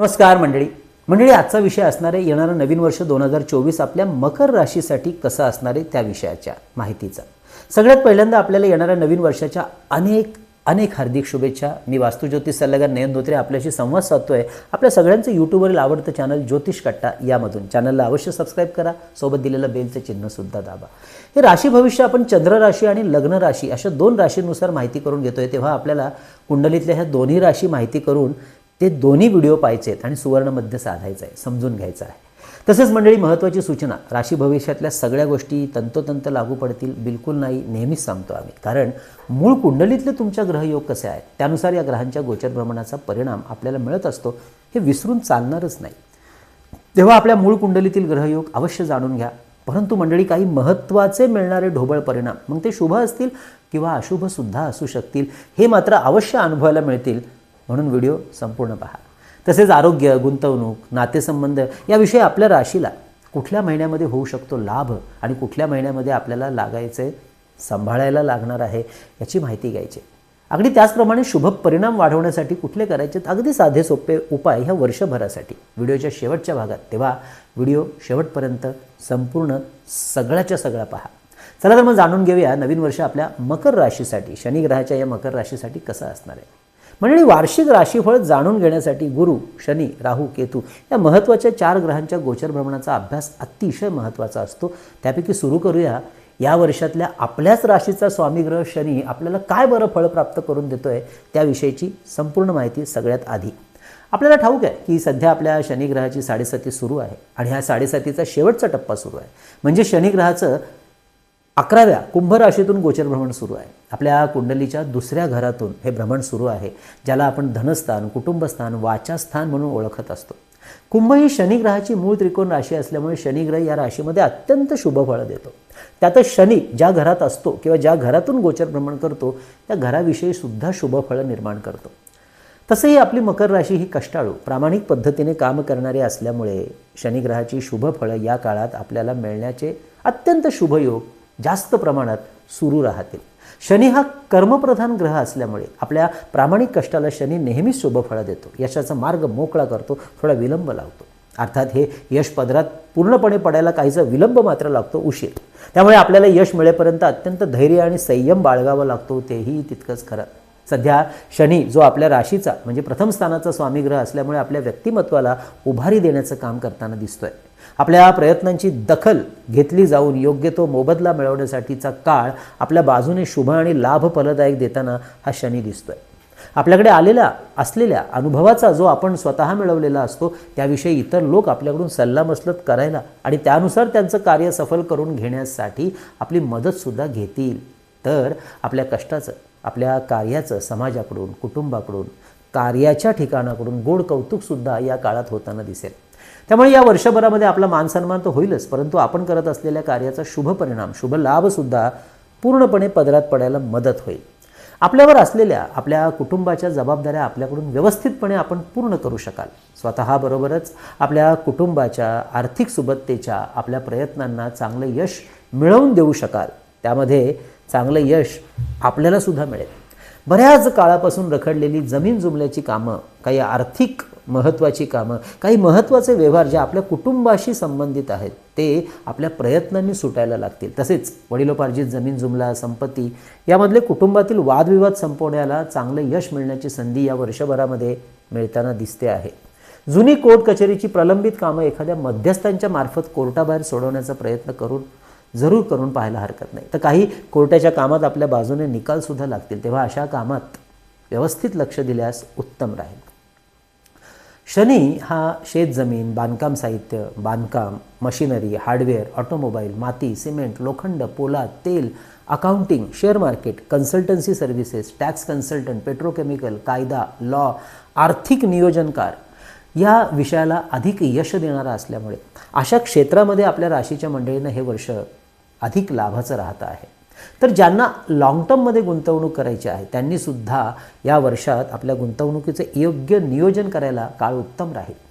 नमस्कार मंडळी. मंडळी आजचा विषय असणार आहे येणारं नवीन वर्ष दोन हजार चोवीस आपल्या मकर राशीसाठी कसं असणार आहे त्या विषयाच्या माहितीचा. सगळ्यात पहिल्यांदा आपल्याला येणाऱ्या नवीन वर्षाच्या अनेक अनेक हार्दिक शुभेच्छा. मी वास्तुज्योतिष सल्लागार नयन धोत्रे आपल्याशी संवाद साधतोय. आपल्या सगळ्यांचं यूट्यूबवरील आवडतं चॅनल ज्योतिष कट्टा यामधून. चॅनलला अवश्य सबस्क्राईब करा. सोबत दिलेलं बेलचं चिन्हसुद्धा दाबा. हे राशी भविष्य आपण चंद्र राशी आणि लग्न राशी अशा दोन राशींनुसार माहिती करून घेतोय. तेव्हा आपल्याला कुंडलीतल्या ह्या दोन्ही राशी माहिती करून ते दोन्ही व्हिडिओ पाहायचे आहेत आणि सुवर्णमध्य साधायचं आहे समजून घ्यायचं आहे. तसंच मंडळी महत्त्वाची सूचना राशी भविष्यातल्या सगळ्या गोष्टी तंतोतंत लागू पडतील बिलकुल नाही नेहमीच सांगतो आम्ही. कारण मूळ कुंडलीतले तुमच्या ग्रहयोग कसे आहेत त्यानुसार या ग्रहांच्या गोचर भ्रमणाचा परिणाम आपल्याला मिळत असतो हे विसरून चालणारच नाही. तेव्हा आपल्या मूळ कुंडलीतील ग्रहयोग अवश्य जाणून घ्या. परंतु मंडळी काही महत्त्वाचे मिळणारे ढोबळ परिणाम मग ते शुभ असतील किंवा अशुभसुद्धा असू शकतील हे मात्र अवश्य अनुभवायला मिळतील. म्हणून व्हिडिओ संपूर्ण पहा. तसेच आरोग्य गुंतवणूक नातेसंबंध याविषयी आपल्या राशीला कुठल्या महिन्यामध्ये होऊ शकतो लाभ आणि कुठल्या महिन्यामध्ये आपल्याला लागायचे सांभाळायला लागणार आहे याची माहिती घ्यायची. अगदी त्याचप्रमाणे शुभ परिणाम वाढवण्यासाठी कुठले करायचे अगदी साधे सोपे उपाय ह्या वर्षभरासाठी. व्हिडिओच्या शेवटच्या भागात तेव्हा व्हिडिओ शेवटपर्यंत संपूर्ण सगळ्याच्या सगळा पहा. चला तर मग जाणून घेऊया नवीन वर्ष आपल्या मकर राशीसाठी शनिग्रहाच्या या मकर राशीसाठी कसं असणार आहे. मंडळी वार्षिक राशीफळ जाणून घेण्यासाठी गुरु शनी राहू केतू या महत्त्वाच्या चार ग्रहांच्या गोचर भ्रमणाचा अभ्यास अतिशय महत्त्वाचा असतो. त्यापैकी सुरू करूया. या वर्षातल्या आपल्याच राशीचा स्वामीग्रह शनी आपल्याला काय बरं फळ प्राप्त करून देतोय त्याविषयीची संपूर्ण माहिती सगळ्यात आधी. आपल्याला ठाऊक आहे की सध्या आपल्या शनिग्रहाची साडेसाती सुरू आहे आणि ह्या साडेसातीचा शेवटचा टप्पा सुरू आहे. म्हणजे शनिग्रहाचं अकराव्या कुंभ राशीतून गोचर भ्रमण सुरू आहे. आपल्या कुंडलीच्या दुसऱ्या घरातून हे भ्रमण सुरू आहे ज्याला आपण धनस्थान कुटुंबस्थान वाचास्थान म्हणून ओळखत असतो. कुंभ ही शनिग्रहाची मूळ त्रिकोण राशी असल्यामुळे शनिग्रह या राशीमध्ये अत्यंत शुभ फळं देतो. त्यातच शनी ज्या घरात असतो किंवा ज्या घरातून गोचर भ्रमण करतो त्या घराविषयी सुद्धा शुभ फळं निर्माण करतो. तसंही आपली मकर राशी ही कष्टाळू प्रामाणिक पद्धतीने काम करणारी असल्यामुळे शनिग्रहाची शुभ फळं या काळात आपल्याला मिळण्याचे अत्यंत शुभयोग जास्त प्रमाणात सुरू राहतील. शनी हा कर्मप्रधान ग्रह असल्यामुळे आपल्या प्रामाणिक कष्टाला शनी नेहमीच शुभ फळं देतो. यशाचा मार्ग मोकळा करतो थोडा विलंब लावतो. अर्थात हे यश पदरात पूर्णपणे पडायला काहीचा विलंब मात्र लागतो उशीर. त्यामुळे आपल्याला यश मिळेपर्यंत अत्यंत धैर्य आणि संयम बाळगावा लागतो तेही तितकंच खरं. सध्या शनी जो आपल्या राशीचा म्हणजे प्रथम स्थानाचा स्वामीग्रह असल्यामुळे आपल्या व्यक्तिमत्वाला उभारी देण्याचं काम करताना दिसतोय. आपल्या प्रयत्नांची दखल घेतली जाऊन योग्य तो मोबदला मिळवण्यासाठीचा काळ आपल्या बाजूने शुभ आणि लाभ फलदायक देताना हा शनी दिसतोय. आपल्याकडे आलेला असलेल्या अनुभवाचा जो आपण स्वतः मिळवलेला असतो त्याविषयी इतर लोक आपल्याकडून सल्लामसलत करायला आणि त्यानुसार त्यांचं कार्य सफल करून घेण्यासाठी आपली मदतसुद्धा घेतील. तर आपल्या कष्टाचं आपल्या कार्याचं समाजाकडून कुटुंबाकडून कार्याच्या ठिकाणाकडून गोड कौतुकसुद्धा या काळात होताना दिसेल. त्यामुळे या वर्षभरामध्ये आपला मानसन्मान तर होईलच परंतु आपण करत असलेल्या कार्याचा शुभ परिणाम शुभ लाभसुद्धा पूर्णपणे पदरात पडायला मदत होईल. आपल्यावर असलेल्या आपल्या कुटुंबाच्या जबाबदाऱ्या आपल्याकडून व्यवस्थितपणे आपण पूर्ण करू शकाल. स्वतःबरोबरच आपल्या कुटुंबाच्या आर्थिक सुबत्तेच्या आपल्या प्रयत्नांना चांगलं यश मिळवून देऊ शकाल. त्यामध्ये चांगलं यश आपल्यालासुद्धा मिळेल. बऱ्याच काळापासून रखडलेली जमीन जुमल्याची कामं काही आर्थिक महत्त्वाची कामं. काही महत्त्वाचे व्यवहार जे आपल्या कुटुंबाशी संबंधित आहेत ते आपल्या प्रयत्नांनी सुटायला लागतील. तसेच वडिलोपार्जित जमीन जुमला संपत्ती यामधले कुटुंबातील वादविवाद संपवण्याला चांगलं यश मिळण्याची संधी या वर्षभरामध्ये मिळताना दिसते आहे. जुनी कोर्ट कचेरीची प्रलंबित कामं एखाद्या मध्यस्थांच्या मार्फत कोर्टाबाहेर सोडवण्याचा प्रयत्न करून जरूर करून पाहायला हरकत नाही. तर काही कोर्टाच्या कामात आपल्या बाजूने निकालसुद्धा लागतील. तेव्हा अशा कामात व्यवस्थित लक्ष दिल्यास उत्तम राहील. शनी हा शेतजमीन बांधकाम साहित्य बांधकाम मशिनरी हार्डवेअर ऑटोमोबाईल माती सिमेंट लोखंड पोलाद तेल accounting share market consultancy services tax consultant petrochemical कायदा लॉ आर्थिक नियोजनकार या विषयाला अधिक यश देणारा असल्यामुळे अशा क्षेत्रामध्ये आपल्या राशीच्या मंडळीनं हे वर्ष अधिक लाभाचं राहतं आहे. तर ज्यांना लाँग टर्ममध्ये गुंतवणूक करायची आहे त्यांनीसुद्धा या वर्षात आपल्या गुंतवणुकीचे योग्य नियोजन करायला काळ उत्तम राहील.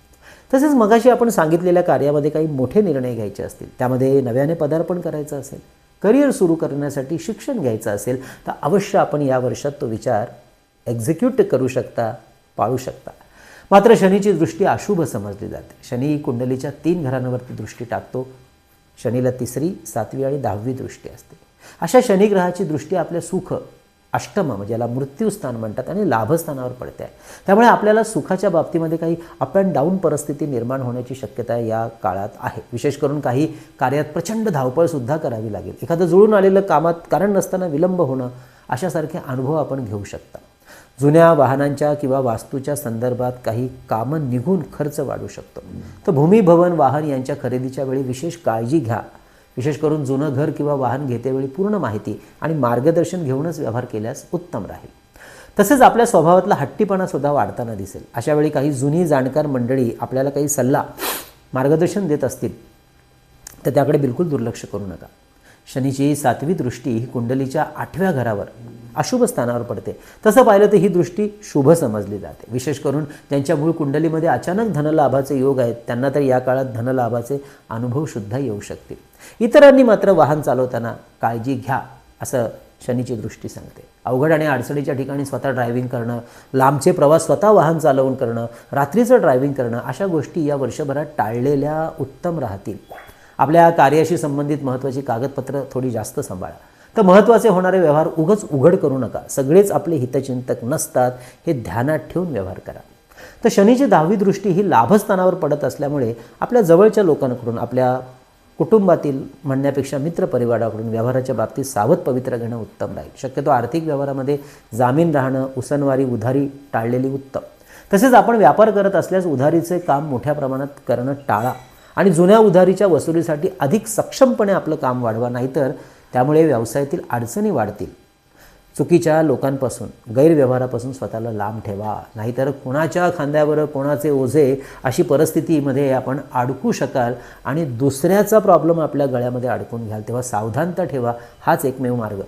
तसेच मगाशी आपण सांगितलेल्या कार्यामध्ये काही मोठे निर्णय घ्यायचे असतील त्यामध्ये नव्याने पदार्पण करायचं असेल करिअर सुरू करण्यासाठी शिक्षण घ्यायचं असेल तर अवश्य आपण या वर्षात तो विचार एक्झिक्यूट करू शकता पाळू शकता. मात्र शनीची दृष्टी अशुभ समजली जाते. शनी कुंडलीच्या तीन घरांवरती दृष्टी टाकतो. शनीला तिसरी सातवी आणि दहावी दृष्टी असते. अशा शनिग्रहाची दृष्टी आपल्या सुख अष्टम म्हणजे याला मृत्यूस्थान म्हणतात आणि लाभस्थानावर पडते आहे त्यामुळे आपल्याला सुखाच्या बाबतीमध्ये काही अप अँड डाऊन परिस्थिती निर्माण होण्याची शक्यता या काळात आहे. विशेष करून काही कार्यात प्रचंड धावपळसुद्धा करावी लागेल. एखादं जुळून आलेलं कामात कारण नसताना विलंब होणं अशासारखे अनुभव आपण घेऊ शकता. जुन्या वाहनांच्या किंवा वास्तूच्या संदर्भात काही कामं निघून खर्च वाढू शकतो. तर भूमी भवन वाहन यांच्या खरेदीच्या वेळी विशेष काळजी घ्या. विशेष करून जुनं घर किंवा वाहन घेतेवेळी पूर्ण माहिती आणि मार्गदर्शन घेऊनच व्यवहार केल्यास उत्तम राहील. तसेच आपल्या स्वभावातला हट्टीपणा सुद्धा वाढताना दिसेल. अशा वेळी काही जुनी जाणकार मंडळी आपल्याला काही सल्ला मार्गदर्शन देत असतील तर त्याकडे बिलकुल दुर्लक्ष करू नका. शनीची सातवी दृष्टी ही कुंडलीच्या आठव्या घरावर अशुभ स्थानावर पडते. तसं पाहिलं तर ही दृष्टी शुभ समजली जाते. विशेष करून ज्यांच्या मूळ कुंडलीमध्ये अचानक धनलाभाचे योग आहेत त्यांना तर या काळात धनलाभाचे अनुभवसुद्धा येऊ शकतील. इतरांनी मात्र वाहन चालवताना काळजी घ्या असं शनीची दृष्टी सांगते. अवघड आणि अडचणीच्या ठिकाणी स्वतः ड्रायव्हिंग करणं लांबचे प्रवास स्वतः वाहन चालवून करणं रात्रीचं ड्रायव्हिंग करणं अशा गोष्टी या वर्षभरात टाळलेल्या उत्तम राहतील. आपल्या कार्याशी संबंधित महत्त्वाची कागदपत्र थोडी जास्त सांभाळा. तर महत्त्वाचे होणारे व्यवहार उगच उघड करू नका. सगळेच आपले हितचिंतक नसतात हे ध्यानात ठेवून व्यवहार करा. तर शनीची दहावी दृष्टी ही लाभस्थानावर पडत असल्यामुळे आपल्या जवळच्या लोकांकडून आपल्या कुटुंबातील म्हणण्यापेक्षा मित्रपरिवाराकडून व्यवहाराच्या बाबतीत सावध पवित्र घेणं उत्तम राहील. शक्यतो आर्थिक व्यवहारामध्ये जामीन राहणं उसनवारी उधारी टाळलेली उत्तम. तसेच आपण व्यापार करत असल्यास उधारीचे काम मोठ्या प्रमाणात करणं टाळा आणि जुन्या उधारीच्या वसुलीसाठी अधिक सक्षमपणे आपलं काम वाढवा नाहीतर त्यामुळे व्यवसायातील अडचणी वाढतील. चुकीच्या लोकांपासून गैरव्यवहारापासून स्वतःला लांब ठेवा. नाहीतर कोणाच्या खांद्यावर कोणाचे ओझे अशी परिस्थितीमध्ये आपण अडकू शकाल आणि दुसऱ्याचा प्रॉब्लेम आपल्या गळ्यामध्ये अडकून घ्याल. तेव्हा सावधानता ठेवा. हाच एकमेव मार्ग.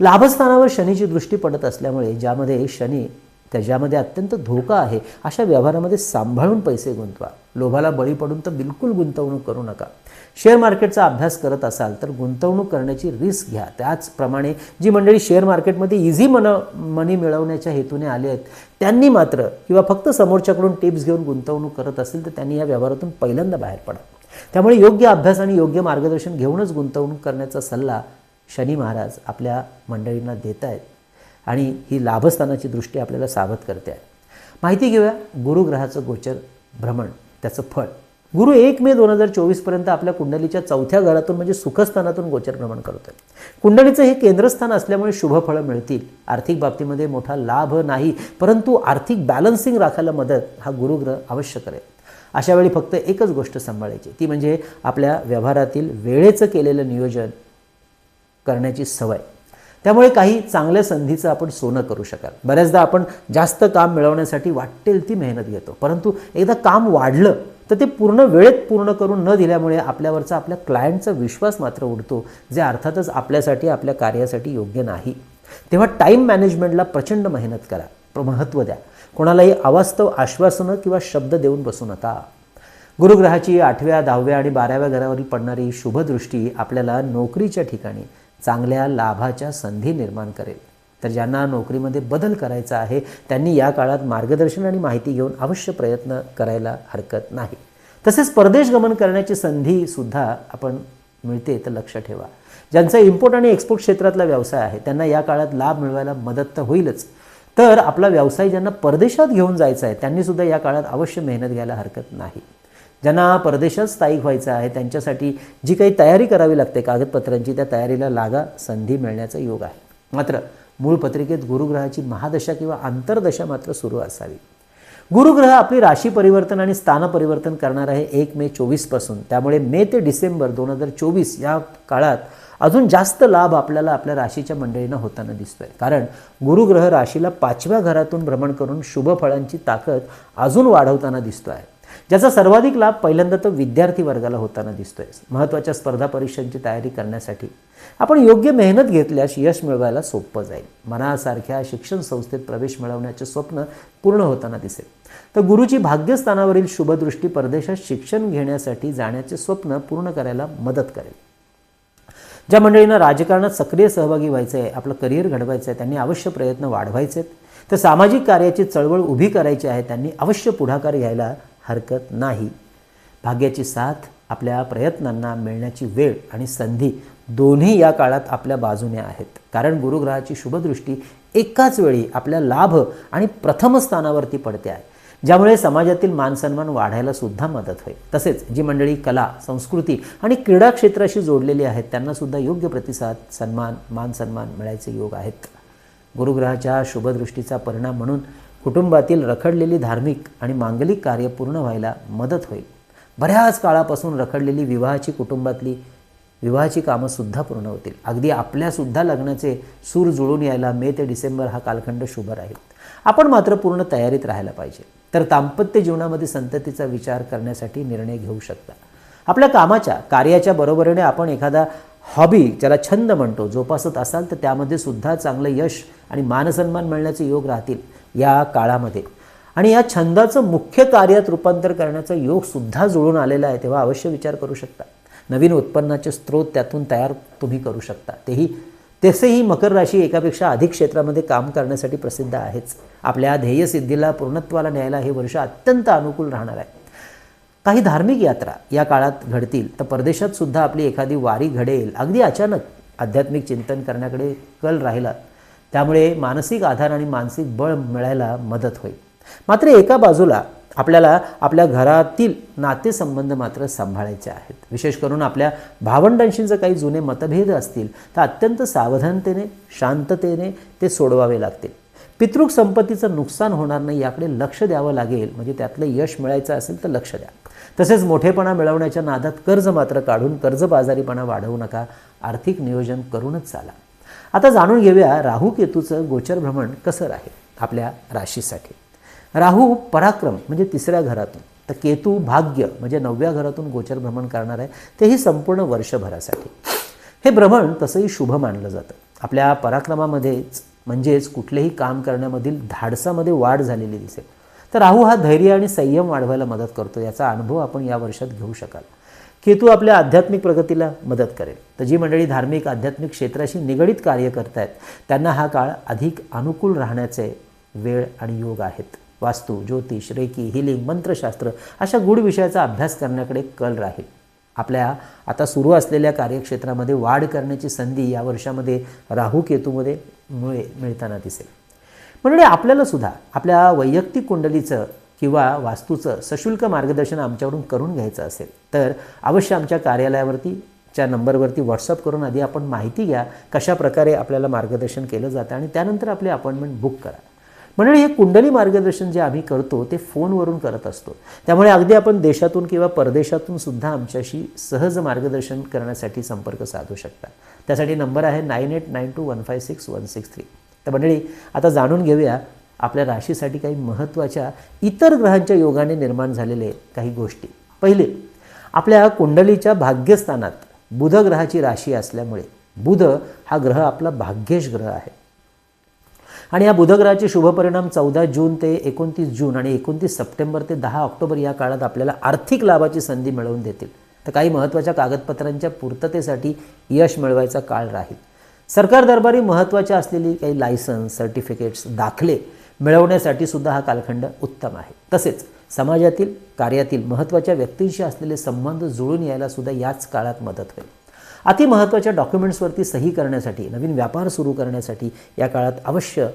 लाभस्थानावर शनीची दृष्टी पडत असल्यामुळे ज्यामध्ये शनी त्याच्यामध्ये अत्यंत धोका आहे. अशा व्यवहारामध्ये सांभाळून पैसे गुंतवा. लोभाला बळी पडून तर बिलकुल गुंतवणूक करू नका. शेअर मार्केटचा अभ्यास करत असाल तर गुंतवणूक करण्याची रिस्क घ्या. त्याचप्रमाणे जी मंडळी शेअर मार्केटमध्ये इझी मन मनी मिळवण्याच्या हेतूने आले आहेत त्यांनी मात्र किंवा फक्त समोरच्याकडून टिप्स घेऊन गुंतवणूक करत असेल तर त्यांनी या व्यवहारातून पहिल्यांदा बाहेर पडा. त्यामुळे योग्य अभ्यास आणि योग्य मार्गदर्शन घेऊनच गुंतवणूक करण्याचा सल्ला शनी महाराज आपल्या मंडळींना देत आहेत आणि ही लाभस्थानाची दृष्टी आपल्याला सावध करते. आहे माहिती घेऊया गुरुग्रहाचं गोचर भ्रमण त्याचं फळ. गुरु एक मे दोन हजार चोवीसपर्यंत आपल्या कुंडलीच्या चौथ्या घरातून म्हणजे सुखस्थानातून गोचर भ्रमण करतो आहे कुंडलीचं हे केंद्रस्थान असल्यामुळे शुभ फळं मिळतील. आर्थिक बाबतीमध्ये मोठा लाभ नाही परंतु आर्थिक बॅलन्सिंग राखायला मदत हा गुरुग्रह अवश्य करेल. अशा वेळी फक्त एकच गोष्ट सांभाळायची ती म्हणजे आपल्या व्यवहारातील वेळेचं केलेलं नियोजन करण्याची सवय. त्यामुळे काही चांगल्या संधीचं आपण सोनं करू शकाल. बऱ्याचदा आपण जास्त काम मिळवण्यासाठी वाटेल ती मेहनत घेतो. परंतु एकदा काम वाढलं तर ते पूर्ण वेळेत पूर्ण करून न दिल्यामुळे आपल्यावरचा आपल्या क्लायंटचा विश्वास मात्र उडतो जे अर्थातच आपल्यासाठी आपल्या कार्यासाठी योग्य नाही. तेव्हा टाईम मॅनेजमेंटला प्रचंड मेहनत करा. महत्त्व द्या. कोणालाही अवास्तव आश्वासनं किंवा शब्द देऊन बसू नका. गुरुग्रहाची आठव्या दहाव्या आणि बाराव्या घरावरील पडणारी शुभदृष्टी आपल्याला नोकरीच्या ठिकाणी चांगल्या लाभाच्या संधी निर्माण करेल. तर ज्यांना नोकरीमध्ये बदल करायचा आहे त्यांनी या काळात मार्गदर्शन आणि माहिती घेऊन अवश्य प्रयत्न करायला हरकत नाही. तसेच परदेश गमन करण्याची संधीसुद्धा आपण मिळते तर लक्ष ठेवा. ज्यांचा इम्पोर्ट आणि एक्सपोर्ट क्षेत्रातला व्यवसाय आहे त्यांना या काळात लाभ मिळवायला मदत तर होईलच. तर आपला व्यवसाय ज्यांना परदेशात घेऊन जायचा आहे त्यांनीसुद्धा या काळात अवश्य मेहनत घ्यायला हरकत नाही. ज्यांना परदेशात स्थायिक व्हायचं आहे त्यांच्यासाठी जी काही तयारी करावी लागते कागदपत्रांची त्या तयारीला लागा संधी मिळण्याचा योग आहे. मात्र मूळ पत्रिकेत गुरुग्रहाची महादशा किंवा आंतरदशा मात्र सुरू असावी. गुरुग्रह आपली राशी परिवर्तन आणि स्थान परिवर्तन करणार आहे एक मे चोवीसपासून त्यामुळे मे ते डिसेंबर दोन हजार चोवीस या काळात अजून जास्त लाभ आपल्याला आपल्या राशीच्या मंडळींना होताना दिसतोय. कारण गुरुग्रह राशीला पाचव्या घरातून भ्रमण करून शुभ फळांची ताकद अजून वाढवताना दिसतोय. ज्याचा सर्वाधिक लाभ पहिल्यांदा तो विद्यार्थी वर्गाला होताना दिसतोय. महत्त्वाच्या स्पर्धा परीक्षांची तयारी करण्यासाठी आपण योग्य मेहनत घेतल्यास यश मिळवायला सोपं जाईल. मनासारख्या शिक्षण संस्थेत प्रवेश मिळवण्याचे स्वप्न पूर्ण होताना दिसेल. तर गुरुची भाग्यस्थानावरील शुभदृष्टी परदेशात शिक्षण घेण्यासाठी जाण्याचे स्वप्न पूर्ण करायला मदत करेल. ज्या मंडळींना राजकारणात सक्रिय सहभागी व्हायचं आहे आपलं करिअर घडवायचं आहे त्यांनी अवश्य प्रयत्न वाढवायचे आहेत तर सामाजिक कार्याची चळवळ उभी करायची आहे त्यांनी अवश्य पुढाकार घ्यायला हरकत नाही. भाग्याची साथ आपल्या प्रयत्नांना मिळण्याची वेळ आणि संधी दोन्ही या काळात आपल्या बाजूने आहेत. कारण गुरुग्रहाची शुभदृष्टी एकाच वेळी आपल्या लाभ आणि प्रथम स्थानावरती पडते आहे. ज्यामुळे समाजातील मानसन्मान वाढायला सुद्धा मदत होईल. तसेच जी मंडळी कला संस्कृती आणि क्रीडा क्षेत्राशी जोडलेली आहेत त्यांना सुद्धा योग्य प्रतिसाद सन्मान मान सन्मान मिळायचे योग आहेत. गुरुग्रहाच्या शुभदृष्टीचा परिणाम म्हणून कुटुंबातील रखडलेली धार्मिक आणि मांगलिक कार्य पूर्ण व्हायला मदत होईल. बऱ्याच काळापासून रखडलेली विवाहाची कुटुंबातली विवाहाची कामंसुद्धा पूर्ण होतील. अगदी आपल्यासुद्धा लग्नाचे सूर जुळून यायला मे ते डिसेंबर हा कालखंड शुभ राहील. आपण मात्र पूर्ण तयारीत राहायला पाहिजे. तर दाम्पत्य जीवनामध्ये संततीचा विचार करण्यासाठी निर्णय घेऊ शकता. आपल्या कामाच्या कार्याच्या बरोबरीने आपण एखादा हॉबी ज्याला छंद म्हणतो जोपासत असाल तर त्यामध्ये सुद्धा चांगलं यश आणि मानसन्मान मिळण्याचे योग राहतील. या काळामध्ये. आणि या छंदाचं मुख्य कार्यात रूपांतर करण्याचा योग सुद्धा जुळून आलेला आहे तेव्हा अवश्य विचार करू शकता. नवीन उत्पन्नाचे स्रोत त्यातून तयार तुम्ही करू शकता. तेही तसेही मकर राशी एकापेक्षा अधिक क्षेत्रामध्ये काम करण्यासाठी प्रसिद्ध आहेच. आपल्या ध्येयसिद्धीला पूर्णत्वाला न्यायला हे वर्ष अत्यंत अनुकूल राहणार आहे. काही धार्मिक यात्रा या काळात घडतील तर परदेशात सुद्धा आपली एखादी वारी घडेल. अगदी अचानक आध्यात्मिक चिंतन करण्याकडे कल राहिला त्यामुळे मानसिक आधार आणि मानसिक बळ मिळायला मदत होईल. मात्र एका बाजूला आपल्याला आपल्या घरातील नातेसंबंध मात्र सांभाळायचे आहेत. विशेष करून आपल्या भावंडांशी जर काही जुने मतभेद असतील तर अत्यंत सावधानतेने शांततेने ते सोडवावे लागतील. पितृक संपत्तीचं नुकसान होणार नाही याकडे लक्ष द्यावं लागेल. म्हणजे त्यातलं यश मिळायचं असेल तर लक्ष द्या. तसेच मोठेपणा मिळवण्याच्या नादात कर्ज मात्र काढून कर्जबाजारीपणा वाढवू नका. आर्थिक नियोजन करूनच चाला. आता जाणून घेऊया राहू केतूचं गोचर भ्रमण कसं राहील आपल्या राशीसाठी. राहू पराक्रम म्हणजे तिसऱ्या घरातून. तर केतू भाग्य म्हणजे नवव्या घरातून गोचर भ्रमण करणार आहे. तेही संपूर्ण वर्षभरासाठी. हे भ्रमण तसंही शुभ मानलं जातं. आपल्या पराक्रमामध्येच म्हणजेच कुठलेही काम करण्यामधील धाडसामध्ये वाढ झालेली दिसेल. तर राहू हा धैर्य आणि संयम वाढवायला मदत करतो याचा अनुभव आपण या वर्षात घेऊ शकाल. केतू आपल्या आध्यात्मिक प्रगतीला मदत करेल. तर जी मंडळी धार्मिक आध्यात्मिक क्षेत्राशी निगडीत कार्य करतायत त्यांना हा काळ अधिक अनुकूल राहण्याचे वेळ आणि योग आहेत. वास्तू ज्योतिष रेकी हिलिंग मंत्रशास्त्र अशा गूढ विषयाचा अभ्यास करण्याकडे कल राहील. आपल्या आता सुरू असलेल्या कार्यक्षेत्रामध्ये वाढ करण्याची संधी या वर्षामध्ये राहू केतूमध्ये मुळे मिळताना दिसेल. म्हणजे आपल्याला सुद्धा आपल्या वैयक्तिक कुंडलीचं किंवा वास्तूचं सशुल्क मार्गदर्शन आमच्याकडून करून घ्यायचं असेल तर अवश्य आमच्या कार्यालयावरती च्या नंबरवरती व्हॉट्सअप करून आधी आपण माहिती घ्या कशा प्रकारे आपल्याला मार्गदर्शन केलं जातं आणि त्यानंतर आपली अपॉइंटमेंट बुक करा. म्हणजे हे कुंडली मार्गदर्शन जे आम्ही करतो ते फोनवरून करत असतो. त्यामुळे अगदी आपण देशातून किंवा परदेशातून सुद्धा आमच्याशी सहज मार्गदर्शन करण्यासाठी संपर्क साधू शकता. त्यासाठी नंबर आहे nine eight nine two one five six one six three. तर मंडळी आता जाणून घेऊया आपल्या राशीसाठी काही महत्त्वाच्या इतर ग्रहांच्या योगाने निर्माण झालेले काही गोष्टी. पहिले आपल्या कुंडलीच्या भाग्यस्थानात बुध ग्रहाची राशी असल्यामुळे बुध हा ग्रह आपला भाग्येश ग्रह आहे. आणि या बुधग्रहाचे शुभपरिणाम चौदा जून ते एकोणतीस जून आणि एकोणतीस सप्टेंबर ते दहा ऑक्टोबर या काळात आपल्याला आर्थिक लाभाची संधी मिळवून देतील. तर काही महत्त्वाच्या कागदपत्रांच्या पूर्ततेसाठी यश मिळवायचा काळ राहील. सरकार दरबारी महत्त्वाच्या असलेली काही लायसन्स सर्टिफिकेट्स दाखले मिळवण्यासाठी सुद्धा हा कालखंड उत्तम आहे. तसेच समाजातील कार्यातील महत्त्वाच्या व्यक्तींशी असलेले संबंध जुळून यायला सुद्धा याच काळात मदत होईल. अति महत्त्वाच्या डॉक्युमेंट्सवरती सही करण्यासाठी नवीन व्यापार सुरू करण्यासाठी या काळात अवश्य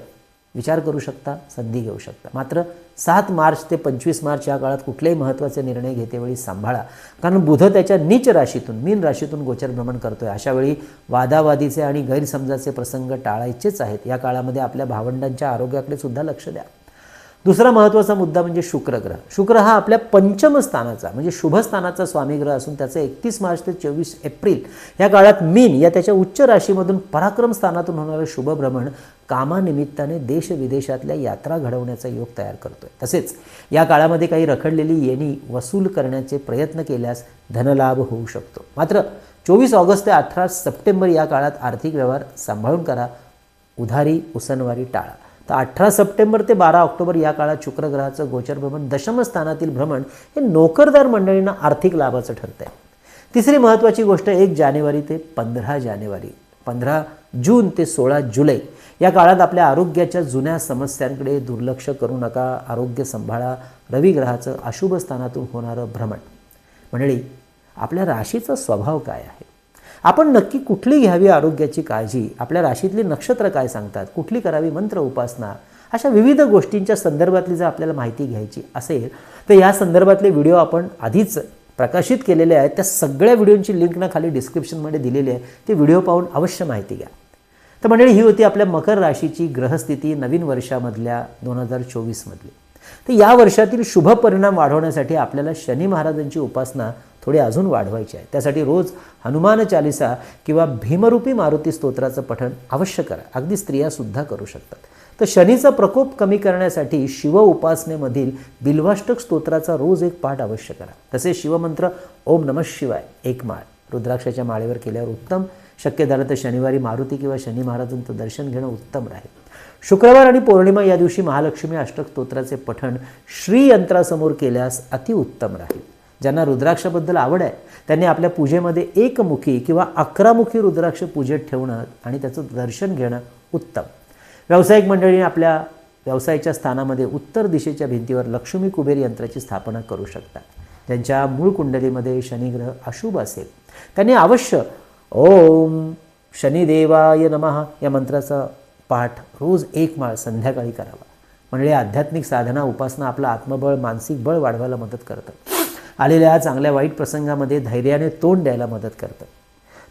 विचार करू शकता संधी घेऊ शकता. मात्र सात मार्च ते पंचवीस मार्च या काळात कुठलेही महत्त्वाचे निर्णय घेतेवेळी सांभाळा. कारण बुध त्याच्या नीच राशीतून मीन राशीतून गोचर भ्रमण करतोय. अशावेळी वादावादीचे आणि गैरसमजाचे प्रसंग टाळायचेच आहेत. या काळामध्ये आपल्या भावंडांच्या आरोग्याकडे सुद्धा लक्ष द्या. दुसरा महत्त्वाचा मुद्दा म्हणजे शुक्रग्रह. शुक्र हा आपल्या पंचम स्थानाचा म्हणजे शुभस्थानाचा स्वामीग्रह असून त्याचा एकतीस मार्च ते चोवीस एप्रिल या काळात मीन या त्याच्या उच्च राशीमधून पराक्रम स्थानातून होणारं शुभभ्रमण कामानिमित्ताने देश विदेशातल्या यात्रा घडवण्याचा योग तयार करतोय. तसेच या काळामध्ये काही रखडलेली येणी वसूल करण्याचे प्रयत्न केल्यास धनलाभ होऊ शकतो. मात्र चोवीस ऑगस्ट ते अठरा सप्टेंबर या काळात आर्थिक व्यवहार सांभाळून करा. उधारी उसनवारी टाळा. तर अठरा सप्टेंबर ते बारा ऑक्टोबर या काळात शुक्रग्रहाचं गोचर भ्रमण दशम स्थानातील भ्रमण हे नोकरदार मंडळींना आर्थिक लाभाचं ठरतं आहे तिसरी महत्त्वाची गोष्ट एक जानेवारी ते पंधरा जानेवारी पंधरा जून ते सोळा जुलै. या काळात आपल्या आरोग्याच्या जुन्या समस्यांकडे दुर्लक्ष करू नका. आरोग्य सांभाळा. रविग्रहाचं अशुभ स्थानातून होणारं भ्रमण. मंडळी आपल्या राशीचा स्वभाव काय आहे? आपण नक्की कुठली घ्यावी आरोग्याची काळजी? आपल्या राशीतली नक्षत्र काय सांगतात? कुठली करावी मंत्र उपासना? अशा विविध गोष्टींच्या संदर्भातली जर आपल्याला माहिती घ्यायची असेल तर या संदर्भातले व्हिडिओ आपण आधीच प्रकाशित केलेले आहेत. त्या सगळ्या व्हिडिओंची लिंक ना खाली डिस्क्रिप्शनमध्ये दिलेली आहे. ते व्हिडिओ पाहून अवश्य माहिती घ्या. तर मंडळी ही होती आपल्या मकर राशीची ग्रहस्थिती नवीन वर्षामधल्या दोन हजार चोवीसमधली. तर या वर्षातील शुभ परिणाम वाढवण्यासाठी आपल्याला शनी महाराजांची उपासना थोडी अजून वाढवायची आहे. त्यासाठी रोज हनुमान चालिसा किंवा भीमरूपी मारुती स्तोत्राचं पठण अवश्य करा. अगदी स्त्रियासुद्धा करू शकतात. तर शनीचा प्रकोप कमी करण्यासाठी शिव उपासनेमधील बिल्वाष्टक स्तोत्राचा रोज एक पाठ अवश्य करा. तसेच शिवमंत्र ओम नमः शिवाय एक माळ. रुद्राक्षाच्या माळेवर केल्यावर उत्तम. शक्य झालं तर शनिवारी मारुती किंवा शनी महाराजांचं दर्शन घेणं उत्तम राहील. शुक्रवार आणि पौर्णिमा या दिवशी महालक्ष्मी अष्टक स्तोत्राचे पठण श्रीयंत्रासमोर केल्यास अतिउत्तम राहील. ज्यांना रुद्राक्षाबद्दल आवड आहे त्यांनी आपल्या पूजेमध्ये एकमुखी किंवा अकरामुखी रुद्राक्ष पूजेत ठेवणं आणि त्याचं दर्शन घेणं उत्तम. व्यावसायिक मंडळीने आपल्या व्यवसायाच्या स्थानामध्ये उत्तर दिशेच्या भिंतीवर लक्ष्मी कुबेर यंत्राची स्थापना करू शकतात. ज्यांच्या मूळ कुंडलीमध्ये शनिग्रह अशुभ असेल. त्यांनी अवश्य ओम शनिदेवाय नमः या मंत्राचा पाठ रोज एक माळ संध्याकाळी करावा. म्हणजे आध्यात्मिक साधना उपासना आपलं आत्मबळ मानसिक बळ वाढवायला मदत करतं आलेल्या चांगल्या वाईट प्रसंगामध्ये धैर्याने तोंड द्यायला मदत करतं.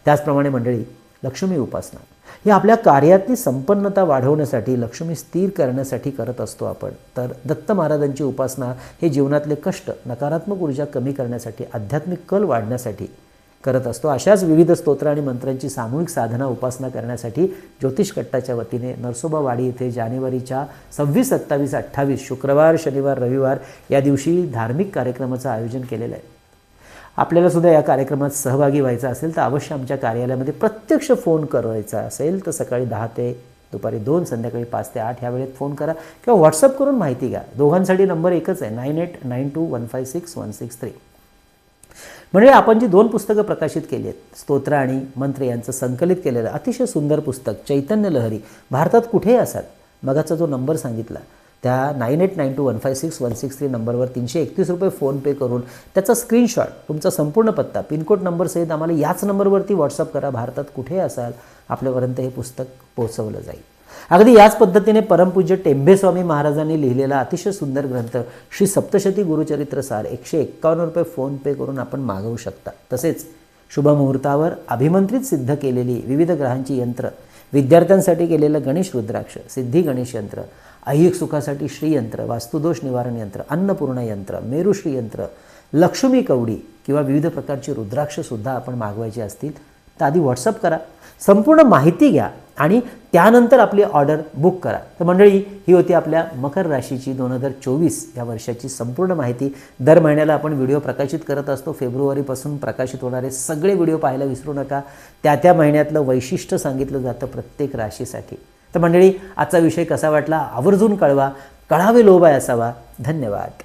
त्याचप्रमाणे मंडळी लक्ष्मी उपासना. ही आपल्या कार्यातली संपन्नता वाढवण्यासाठी लक्ष्मी स्थिर करण्यासाठी करत असतो आपण. तर दत्त महाराजांची उपासना हे जीवनातले कष्ट नकारात्मक ऊर्जा कमी करण्यासाठी आध्यात्मिक कल वाढण्यासाठी करत असतो. अशाच विविध स्तोत्र आणि मंत्रांची सामूहिक साधना उपासना करण्यासाठी ज्योतिष कट्टाच्या वतीने नरसोबावाडी येथे जानेवारीच्या सव्वीस सत्तावीस अठ्ठावीस शुक्रवार शनिवार रविवार या दिवशी धार्मिक कार्यक्रमाचं आयोजन केलेलं आहे. आपल्याला सुद्धा या कार्यक्रमात सहभागी व्हायचं असेल तर अवश्य आमच्या कार्यालयामध्ये प्रत्यक्ष फोन करायचा असेल तर सकाळी दहा ते दुपारी दोन संध्याकाळी पाच ते आठ ह्या वेळेत फोन करा किंवा व्हॉट्सअप करून माहिती घ्या. दोघांसाठी नंबर एकच आहे nine eight nine two one five six one six three. म्हणजे आपण जी दोन पुस्तकं प्रकाशित केली आहेत स्तोत्र आणि मंत्र यांचं संकलित केलेलं अतिशय सुंदर पुस्तक चैतन्य लहरी भारतात कुठेही असाल मगाचा जो नंबर सांगितला त्या nine eight nine two one five six one six three नंबरवर तीनशे एकतीस रुपये फोनपे करून त्याचा स्क्रीनशॉट तुमचा संपूर्ण पत्ता पिनकोड नंबरसहित आम्हाला याच नंबरवरती व्हॉट्सअप करा भारतात कुठेही असाल आपल्यापर्यंत हे पुस्तक पोहोचवलं जाईल. अगदी याच पद्धतीने परमपूज्य टेंबेस्वामी महाराजांनी लिहिलेला अतिशय सुंदर ग्रंथ श्री सप्तशती गुरुचरित्र सार एकशे एक्कावन्न रुपये फोनपे करून आपण मागवू शकता. तसेच शुभमुहूर्तावर अभिमंत्रित सिद्ध केलेली विविध ग्रहांची यंत्र विद्यार्थ्यांसाठी केलेलं गणेश रुद्राक्ष सिद्धी गणेश यंत्र ऐहिक सुखासाठी श्रीयंत्र वास्तुदोष निवारण यंत्र अन्नपूर्ण यंत्र मेरुश्री यंत्र लक्ष्मी कवडी किंवा विविध प्रकारची रुद्राक्षसुद्धा आपण मागवायची असतील तर आधी व्हॉट्सअप करा. संपूर्ण माहिती घ्या आणि त्यानंतर आपली ऑर्डर बुक करा. तर मंडळी ही होती आपल्या मकर राशीची दोन हजार चोवीस या वर्षाची संपूर्ण माहिती. दर महिन्याला आपण व्हिडिओ प्रकाशित करत असतो. फेब्रुवारीपासून प्रकाशित होणारे सगळे व्हिडिओ पाहायला विसरू नका. त्या त्या महिन्यातलं वैशिष्ट्य सांगितलं जातं प्रत्येक राशीसाठी. तर मंडळी आजचा विषय कसा वाटला? आवर्जून कळवा. कळावे लोभाय असावा. धन्यवाद.